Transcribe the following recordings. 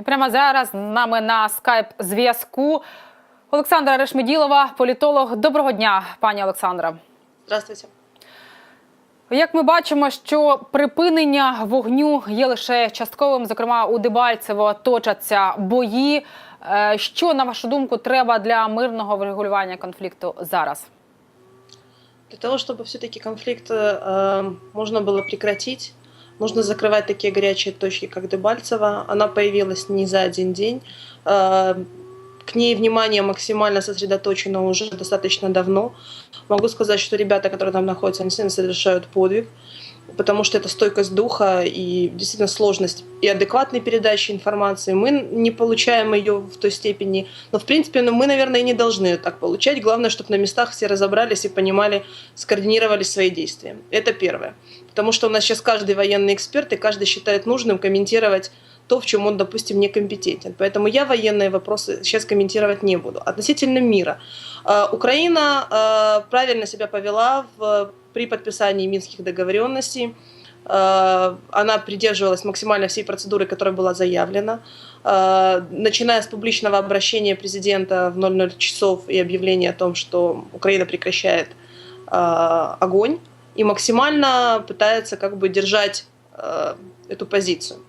І прямо зараз з нами на скайп зв'язку Олександра Решмеділова, політолог. Доброго дня, пані Олександра. Здравствуйте. Як ми бачимо, що припинення вогню є лише частковим. Зокрема, у Дебальцево точаться бої. Е, Що на вашу думку треба для мирного врегулювання конфлікту зараз? Для того, чтобы все-таки конфликт э, можно было прекратить, нужно закрывать такие горячие точки, как Дебальцево. Она появилась не за один день. Э, к ней внимание максимально сосредоточено уже достаточно давно. Могу сказать, что ребята, которые там находятся, они совершают подвиг, потому что это стойкость духа и действительно сложность и адекватной передачи информации. Мы не получаем ее в той степени, но в принципе ну, мы, наверное, и не должны так получать. Главное, чтобы на местах все разобрались и понимали, скоординировали свои действия. Это первое. Потому что у нас сейчас каждый военный эксперт, и каждый считает нужным комментировать то, в чем он, допустим, некомпетентен. Поэтому я военные вопросы сейчас комментировать не буду. Относительно мира. Э, Украина э, правильно себя повела в, при подписании минских договоренностей. Э, Она придерживалась максимально всей процедуры, которая была заявлена. Начиная с публичного обращения президента в 00 часов и объявления о том, что Украина прекращает огонь и максимально пытается как бы держать эту позицию.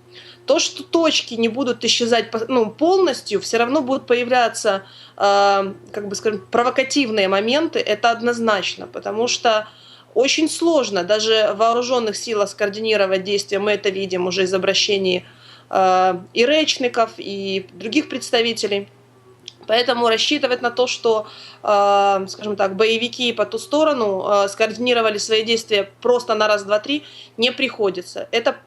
То, что точки не будут исчезать ну, полностью, все равно будут появляться, э, как бы скажем, провокативные моменты, это однозначно, потому что очень сложно даже в вооруженных силах скоординировать действия. Мы это видим уже из обращений э, и речников, и других представителей. Поэтому рассчитывать на то, что, э, скажем так, боевики по ту сторону э, скоординировали свои действия просто на раз, два, три, не приходится. Это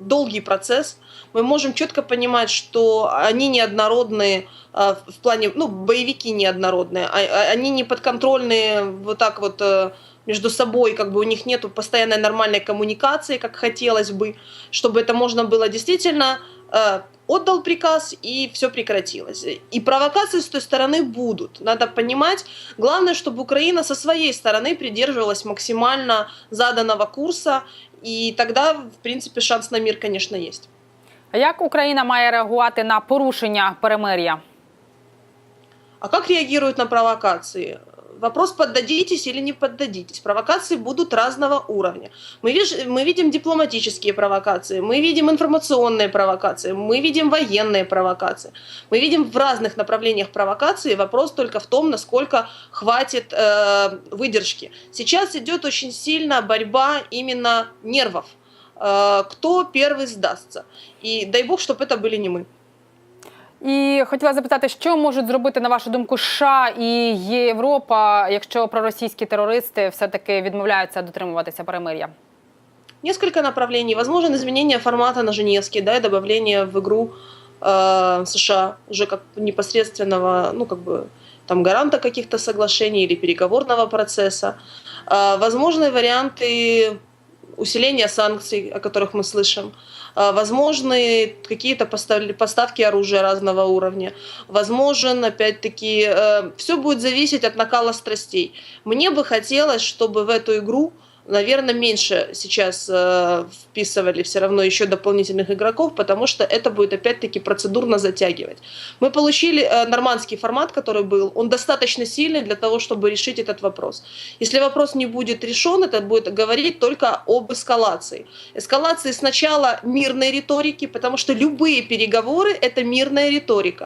долгий процесс. Мы можем четко понимать, что они неоднородные э, в плане, ну, боевики неоднородные, а- а- они не подконтрольные вот так вот э, между собой, как бы у них нет постоянной нормальной коммуникации, как хотелось бы, чтобы это можно было действительно э, отдал приказ и все прекратилось. И провокации с той стороны будут. Надо понимать, главное, чтобы Украина со своей стороны придерживалась максимально заданного курса, и тогда, в принципе, шанс на мир, конечно, есть. А Як Україна має реагувати на порушення перемир'я? А как реагируют на провокации? Вопрос, поддадитесь или не поддадитесь. Провокации будут разного уровня. Мы, виж- мы видим дипломатические провокации, мы видим информационные провокации, мы видим военные провокации. Мы видим в разных направлениях провокации. Вопрос только в том, насколько хватит э, выдержки. Сейчас идет очень сильно борьба именно нервов. Э, кто первый сдастся. И дай бог, чтобы это были не мы. І хотіла запитати, що можуть зробити на вашу думку США і Європа, якщо проросійські терористи все-таки відмовляються дотримуватися перемир'я? Несколько направлений. Возможно, изменение формата на Женевский, да, и добавление в игру э, США уже как непосредственного, ну, как бы, там, гаранта каких-то соглашений или переговорного процесса. Э, возможны варианты усиления санкций, о которых мы слышим. Э, возможны какие-то постав- поставки оружия разного уровня. Возможен, опять-таки, все будет зависеть от накала страстей. Мне бы хотелось, чтобы в эту игру наверное, меньше сейчас э, вписывали все равно еще дополнительных игроков, потому что это будет опять-таки процедурно затягивать. Мы получили э, нормандский формат, который был, он достаточно сильный для того, чтобы решить этот вопрос. Если вопрос не будет решен, это будет говорить только об эскалации. Эскалации сначала мирной риторики, потому что любые переговоры – это мирная риторика.